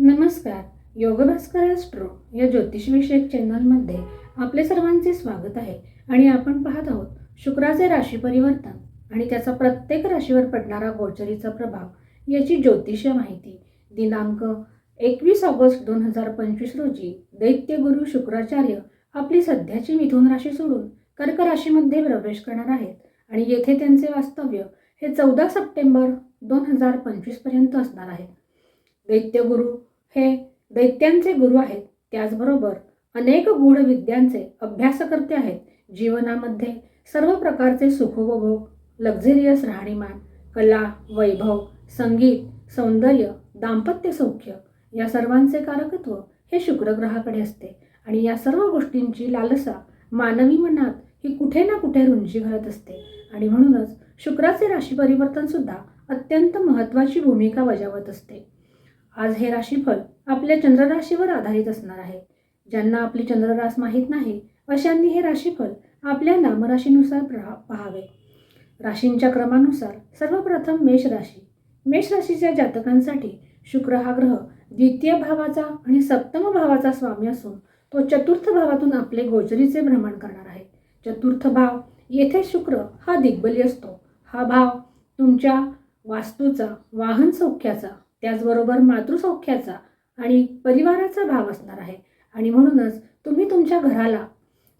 नमस्कार योगभास्कर ॲस्ट्रो या ज्योतिषविषयक चॅनलमध्ये आपले सर्वांचे स्वागत आहे आणि आपण पाहत आहोत शुक्राचे राशी परिवर्तन आणि त्याचा प्रत्येक राशीवर पडणारा गोचरीचा प्रभाव याची ज्योतिषीय माहिती. दिनांक एकवीस ऑगस्ट दोन हजार पंचवीस रोजी दैत्यगुरु शुक्राचार्य आपली सध्याची मिथुन राशी सोडून कर्क राशीमध्ये प्रवेश करणार आहेत आणि येथे त्यांचे वास्तव्य हे चौदा सप्टेंबर दोन हजार पंचवीसपर्यंत असणार आहे. दैत्यगुरु हे दैत्यांचे गुरु आहेत. त्याचबरोबर अनेक गूढ विद्यांचे अभ्यासकर्ते आहेत. जीवनामध्ये सर्व प्रकारचे सुखोपभोग लक्झरियस राहणीमान कला वैभव संगीत सौंदर्य दाम्पत्य सौख्य या सर्वांचे कारकत्व हे शुक्रग्रहाकडे असते. आणि या सर्व गोष्टींची लालसा मानवी मनात ही कुठे ना कुठे रुंजी घालत असते. आणि म्हणूनच शुक्राचे राशी परिवर्तन सुद्धा अत्यंत महत्त्वाची भूमिका बजावत असते. आज हे राशीफळ आपल्या चंद्रराशीवर आधारित असणार आहे. ज्यांना आपली चंद्ररास माहीत नाही अशांनी हे राशीफल आपल्या नामराशीनुसार पहा पाहावे. राशींच्या क्रमानुसार सर्वप्रथम मेष राशी. मेष राशीच्या जातकांसाठी शुक्र हा ग्रह द्वितीय भावाचा आणि सप्तम भावाचा स्वामी असून तो चतुर्थ भावातून आपले गोचरीचे भ्रमण करणार आहे. चतुर्थ भाव येथे शुक्र हा दिग्बली असतो. हा भाव तुमच्या वास्तूचा वाहन सौख्याचा त्याचबरोबर मातृसौख्याचा आणि परिवाराचा भाव असणार आहे. आणि म्हणूनच तुम्ही तुमच्या घराला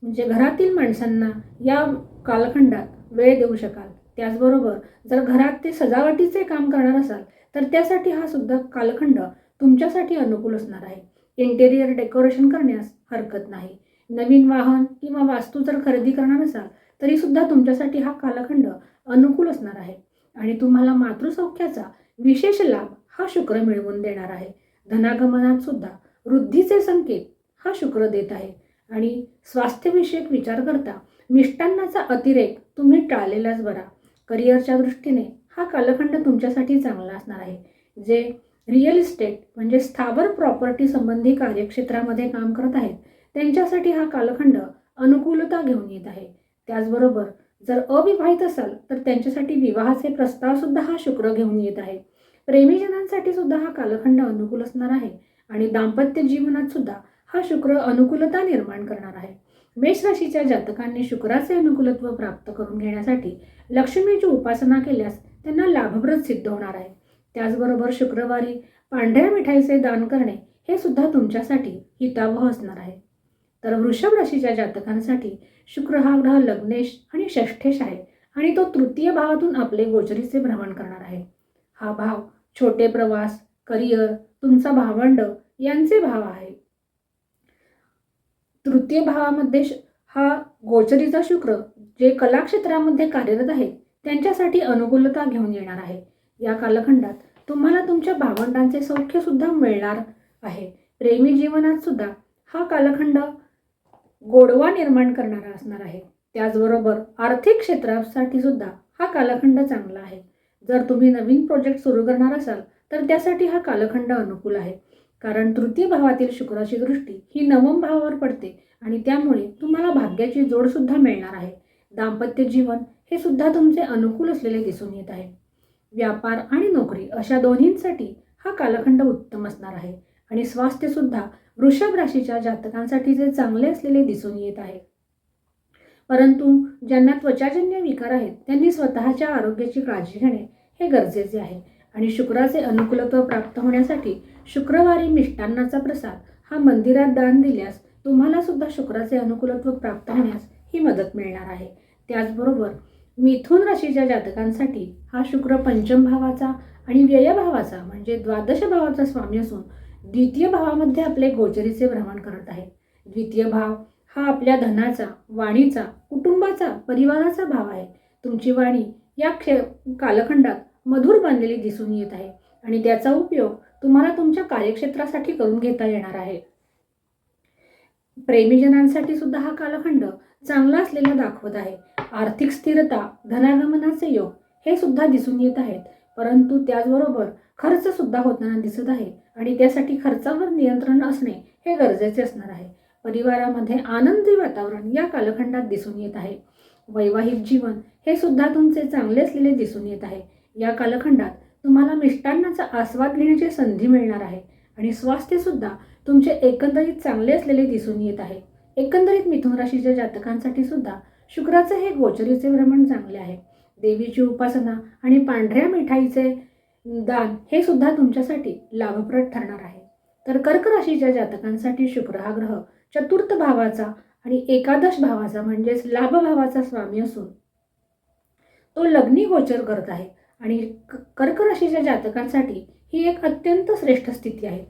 म्हणजे घरातील माणसांना या कालखंडात वेळ देऊ शकाल. त्याचबरोबर जर घरात ते सजावटीचे काम करणार असाल तर त्यासाठी हा सुद्धा कालखंड तुमच्यासाठी अनुकूल असणार आहे. इंटेरियर डेकोरेशन करण्यास हरकत नाही. नवीन वाहन किंवा वास्तू जर खरेदी करणार असाल तरी सुद्धा तुमच्यासाठी हा कालखंड अनुकूल असणार आहे. आणि तुम्हाला मातृसौख्याचा विशेष लाभ हा शुक्र मिळवून देणार आहे. धनागमनात सुद्धा वृद्धीचे संकेत हा शुक्र देत आहे. आणि स्वास्थ्यविषयक विचार करता मिष्टान्नाचा अतिरेक तुम्ही टाळलेलाच बरा. करिअरच्या दृष्टीने हा कालखंड तुमच्यासाठी चांगला असणार आहे. जे रिअल इस्टेट म्हणजे स्थावर प्रॉपर्टी संबंधी कार्यक्षेत्रामध्ये काम करत आहेत त्यांच्यासाठी हा कालखंड अनुकूलता घेऊन येत आहे. त्याचबरोबर जर अविवाहित असाल तर त्यांच्यासाठी विवाहाचे प्रस्तावसुद्धा हा शुक्र घेऊन येत आहे. प्रेमीजनांसाठी सुद्धा हा कालखंड अनुकूल असणार आहे आणि दाम्पत्य जीवनात सुद्धा हा शुक्र अनुकूलता निर्माण करणार आहे. मेष राशीच्या जातकांनी शुक्राचे अनुकूलत्व प्राप्त करून घेण्यासाठी लक्ष्मीची उपासना केल्यास त्यांना लाभप्रद सिद्ध होणार आहे. त्याचबरोबर शुक्रवारी पांढऱ्या मिठाईचे दान करणे हे सुद्धा तुमच्यासाठी हितावह असणार आहे. तर वृषभ राशीच्या जातकांसाठी शुक्र हा ग्रह लग्नेश आणि षष्ठेश आहे आणि तो तृतीय भावातून आपले गोचरीचे भ्रमण करणार आहे. हा भाव छोटे प्रवास करिअर तुमचा भावंड यांचे भाव आहे. तृतीय भावामध्ये श- हा गोचरीचा शुक्र जे कलाक्षेत्रामध्ये कार्यरत आहेत त्यांच्यासाठी अनुकूलता घेऊन येणार आहे. या कालखंडात तुम्हाला तुमच्या भावंडांचे सौख्य सुद्धा मिळणार आहे. प्रेमी जीवनात सुद्धा हा कालखंड गोडवा निर्माण करणारा असणार आहे. त्याचबरोबर आर्थिक क्षेत्रासाठी सुद्धा हा कालखंड चांगला आहे. जर तुम्ही नवीन प्रोजेक्ट सुरू करणार असाल तर त्यासाठी हा कालखंड अनुकूल आहे. कारण तृतीय भावातील शुक्राची दृष्टी ही नवम भावावर पडते आणि त्यामुळे तुम्हाला भाग्याची जोडसुद्धा मिळणार आहे. दाम्पत्य जीवन हे सुद्धा तुमचे अनुकूल असलेले दिसून येत आहे. व्यापार आणि नोकरी अशा दोन्हींसाठी हा कालखंड उत्तम असणार आहे. आणि स्वास्थ्यसुद्धा वृषभ राशीच्या जातकांसाठी जे चांगले असलेले दिसून येत आहे. परंतु ज्यांना त्वचाजन्य विकार आहेत त्यांनी स्वतःच्या आरोग्याची काळजी घेणे हे गरजेचे आहे. आणि शुक्राचे अनुकूलत्व प्राप्त होण्यासाठी शुक्रवारी मिष्टान्नाचा प्रसाद हा मंदिरात दान दिल्यास तुम्हाला सुद्धा शुक्राचे अनुकूलत्व प्राप्त होण्यास ही मदत मिळणार आहे. त्याचबरोबर मिथुन राशीच्या जातकांसाठी हा शुक्र पंचम भावाचा आणि व्ययभावाचा म्हणजे द्वादश भावाचा स्वामी असून द्वितीय भावामध्ये आपले गोचरीचे भ्रमण करत आहे. द्वितीय भाव हा आपल्या धनाचा वाणीचा कुटुंबाचा परिवाराचा भाव आहे. तुमची वाणी या क्षे कालखंडात मधुर बनलेली दिसून येत आहे आणि त्याचा उपयोग तुम्हाला तुमच्या कार्यक्षेत्रासाठी करून घेता येणार आहे. प्रेमीजनांसाठी सुद्धा हा कालखंड चांगला असलेला दाखवत आहे. आर्थिक स्थिरता धनागमनाचे योग हे सुद्धा दिसून येत आहेत. परंतु त्याचबरोबर खर्च सुद्धा होताना दिसत आहे आणि त्यासाठी खर्चावर नियंत्रण असणे हे गरजेचे असणार आहे. परिवारामध्ये आनंदी वातावरण या कालखंडात दिसून येत आहे. वैवाहिक जीवन हे सुद्धा तुमचे चांगले असलेले दिसून येत आहे. या कालखंडात तुम्हाला मिष्टान्नाचा आस्वाद घेण्याची संधी मिळणार आहे आणि स्वास्थ्यसुद्धा तुमचे एकंदरीत चांगले असलेले दिसून येत आहे. एकंदरीत मिथुन राशीच्या जातकांसाठी सुद्धा शुक्राचे हे गोचरीचे भ्रमण चांगले आहे. देवीची उपासना आणि पांढऱ्या मिठाईचे दान हे सुद्धा तुमच्यासाठी लाभप्रद ठरणार आहे. तर कर्क राशीच्या जातकांसाठी शुक्र हा ग्रह चतुर्थ भावाचा आणि एकादश भावाचा म्हणजेच लाभभावाचा स्वामी असून तो लग्नी गोचर करत आहे. आणि कर्कराशीच्या जातकांसाठी ही एक अत्यंत श्रेष्ठ स्थिती आहे.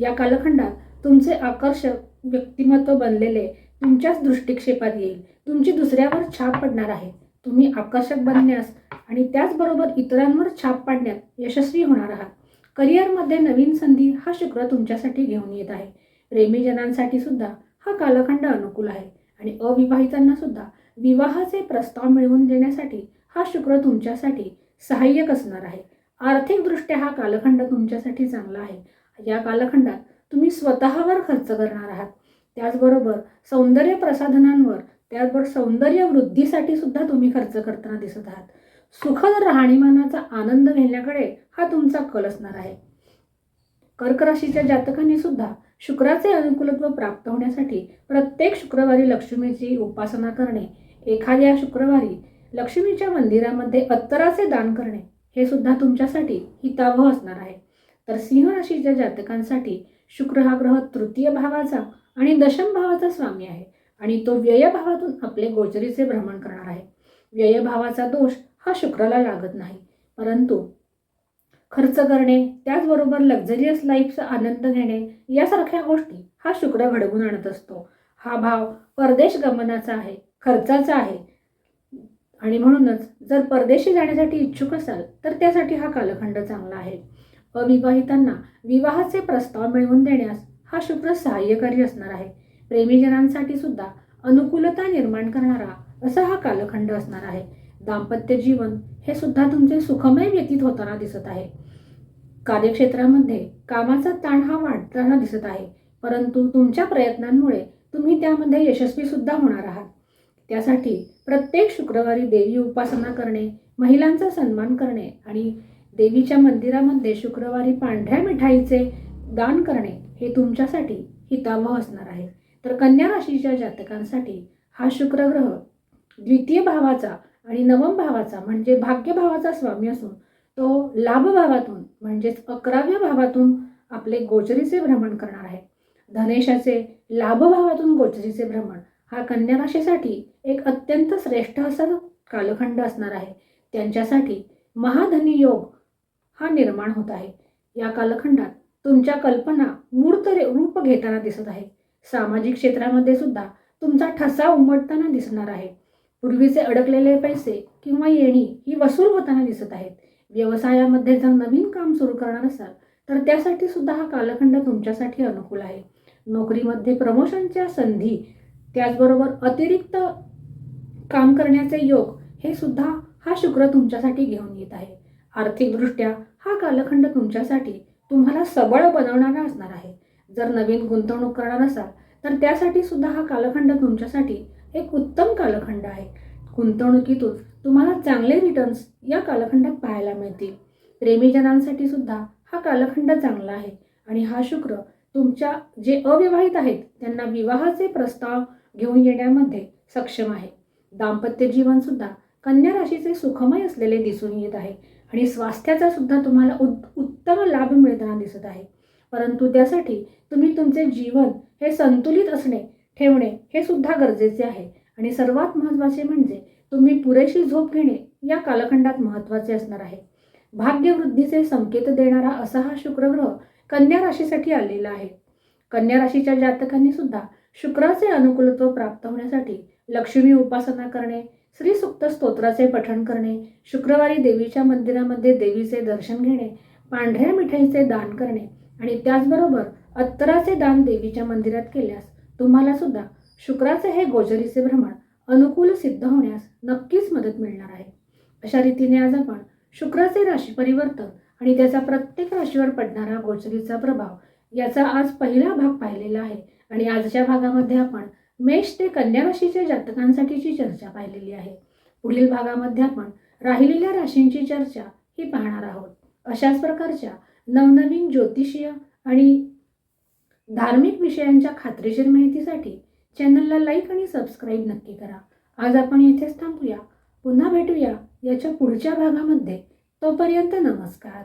या कालखंडात तुमचे आकर्षक व्यक्तिमत्व बनलेले तुमच्याच दृष्टिक्षेपात येईल. तुमची दुसऱ्यावर छाप पडणार आहे. तुम्ही आकर्षक बनण्यास आणि त्याचबरोबर इतरांवर छाप पाडण्यात यशस्वी होणार आहात. करिअरमध्ये नवीन संधी हा शुक्र तुमच्यासाठी घेऊन येत आहे. प्रेमीजनांसाठी सुद्धा हा कालखंड अनुकूल आहे. आणि अविवाहितांना सुद्धा विवाहाचे प्रस्ताव मिळवून देण्यासाठी हा शुक्र तुमच्यासाठी सहाय्यक असणार आहे. आर्थिकदृष्ट्या हा कालखंड तुमच्यासाठी चांगला आहे. या कालखंडात तुम्ही स्वतःवर खर्च करणार आहात. त्याचबरोबर सौंदर्य प्रसाधनांवर त्याचबरोबर सौंदर्य वृद्धीसाठी सुद्धा तुम्ही खर्च करताना दिसत आहात. सुखद राहणीमानाचा आनंद घेण्याकडे हा तुमचा कल असणार आहे. कर्क राशीच्या जातकांनी सुद्धा शुक्राचे अनुकूलत्व प्राप्त होण्यासाठी प्रत्येक शुक्रवारी लक्ष्मीची उपासना करणे एखाद्या शुक्रवारी लक्ष्मीच्या मंदिरामध्ये अत्तराचे दान करणे हे सुद्धा तुमच्यासाठी हितावह असणार आहे. तर सिंह राशीच्या जातकांसाठी शुक्र हा ग्रह तृतीय भावाचा आणि दशम भावाचा स्वामी आहे आणि तो व्ययभावातून आपले गोचरीचे भ्रमण करणार आहे. व्ययभावाचा दोष हा शुक्राला लागत नाही परंतु खर्च करणे त्याचबरोबर लक्झरियस लाईफचा आनंद घेणे यासारख्या गोष्टी हा शुक्र घडवून आणत असतो. हा भाव परदेश गमनाचा आहे खर्चाचा आहे. आणि म्हणूनच जर परदेशी जाण्यासाठी इच्छुक असाल तर त्यासाठी हा कालखंड चांगला आहे. अविवाहितांना विवाहाचे प्रस्ताव मिळवून देण्यास हा शुक्र सहाय्यकारी असणार आहे. प्रेमीजनांसाठी सुद्धा अनुकूलता निर्माण करणारा असा हा कालखंड असणार आहे. दाम्पत्य जीवन हे सुद्धा तुमचे सुखमय व्यतीत होताना दिसत आहे. कार्यक्षेत्रामध्ये कामाचा ताण हा वाढताना दिसत आहे. परंतु तुमच्या प्रयत्नांमुळे तुम्ही त्यामध्ये यशस्वी सुद्धा होणार आहात. त्यासाठी प्रत्येक शुक्रवारी देवी उपासना करणे महिलांचा सन्मान करणे आणि देवीच्या मंदिरामध्ये शुक्रवारी पांढऱ्या मिठाईचे दान करणे हे तुमच्यासाठी हितावह असणार आहे. तर कन्या राशीच्या जातकांसाठी हा शुक्रग्रह द्वितीय भावाचा आणि नवम भावाचा म्हणजे भाग्यभावाचा स्वामी असून तो लाभभावातून म्हणजेच अकराव्या भावातून आपले गोचरीचे भ्रमण करणार आहे. धनेशाचे लाभभावातून गोचरीचे भ्रमण हा कन्या राशीसाठी एक अत्यंत श्रेष्ठ असा कालखंड असणार आहे. त्यांच्यासाठी महाधनी योग हा निर्माण होत आहे. या कालखंडात तुमच्या कल्पना मूर्त रूप घेताना दिसत आहे. सामाजिक क्षेत्रामध्ये सुद्धा तुमचा ठसा उमटताना दिसणार आहे. पूर्वीचे अडकलेले पैसे किंवा येणी ही वसूल होताना दिसत आहेत. व्यवसायामध्ये जर नवीन काम सुरू करणार असाल तर त्यासाठी सुद्धा हा कालखंड तुमच्यासाठी अनुकूल आहे. नोकरीमध्ये प्रमोशनच्या संधी त्याचबरोबर अतिरिक्त काम करण्याचे योग हे सुद्धा हा शुक्र तुमच्यासाठी घेऊन येत आहे. आर्थिकदृष्ट्या हा कालखंड तुमच्यासाठी तुम्हाला सबळ बनवणारा असणार आहे. जर नवीन गुंतवणूक करणार असाल तर त्यासाठी सुद्धा हा कालखंड तुमच्यासाठी एक उत्तम कालखंड आहे. गुंतवणुकीतून तुम्हाला चांगले रिटर्न्स या कालखंडात पाहायला मिळतील. प्रेमीजनांसाठी सुद्धा हा कालखंड चांगला आहे. आणि हा शुक्र तुमच्या जे अविवाहित आहेत त्यांना विवाहाचे प्रस्ताव घेऊन येण्यामध्ये सक्षम आहे. दाम्पत्य जीवनसुद्धा कन्या राशीचे सुखमय असलेले दिसून येत आहे. आणि स्वास्थ्याचा सुद्धा तुम्हाला उद उत्तम लाभ मिळताना दिसत आहे. परंतु त्यासाठी तुम्ही तुमचे जीवन हे संतुलित असणे ठेवणे हे सुद्धा गरजेचे आहे. आणि सर्वात महत्त्वाचे म्हणजे तुम्ही पुरेशी झोप घेणे या कालखंडात महत्त्वाचे असणार आहे. भाग्यवृद्धीचे संकेत देणारा असा हा शुक्रग्रह कन्या राशीसाठी आलेला आहे. कन्या राशीच्या जातकांनी सुद्धा शुक्राचे अनुकूलत्व प्राप्त होण्यासाठी लक्ष्मी उपासना करणे श्री सुक्त स्तोत्राचे पठण करणे शुक्रवारी देवीच्या मंदिरामध्ये देवीचे दर्शन घेणे पांढऱ्या मिठाईचे दान करणे आणि त्याचबरोबर अत्तराचे दान देवीच्या मंदिरात केल्यास तुम्हाला सुद्धा शुक्राचे हे गोजरीचे भ्रमण अनुकूल सिद्ध होण्यास नक्कीच मदत मिळणार आहे. अशा रीतीने आज आपण शुक्राचे राशी परिवर्तन आणि त्याचा प्रत्येक राशीवर पडणारा गोचरीचा प्रभाव याचा आज पहिला भाग पाहिलेला आहे. आणि आजच्या भागामध्ये आपण मेष ते कन्या राशीच्या जातकांसाठीची चर्चा पाहिलेली आहे. पुढील भागामध्ये आपण राहिलेल्या राशींची चर्चा ही पाहणार आहोत. अशाच प्रकारच्या नवनवीन ज्योतिषीय आणि धार्मिक विषयांच्या खात्रीशीर माहितीसाठी चॅनलला लाईक आणि सबस्क्राईब नक्की करा. आज आपण येथेच थांबूया. पुन्हा भेटूया याच्या पुढच्या भागामध्ये. तोपर्यंत नमस्कार.